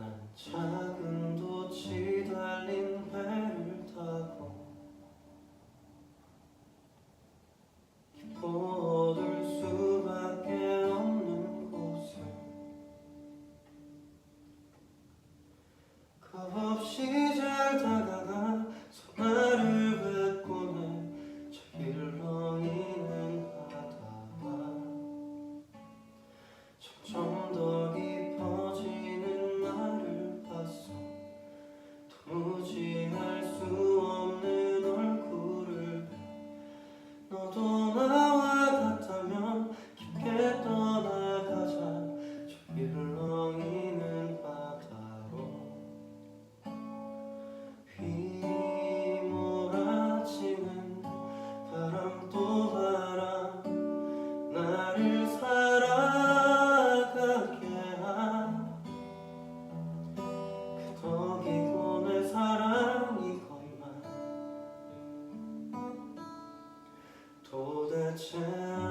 난 작은 도치 달린 배를 타고 you. your.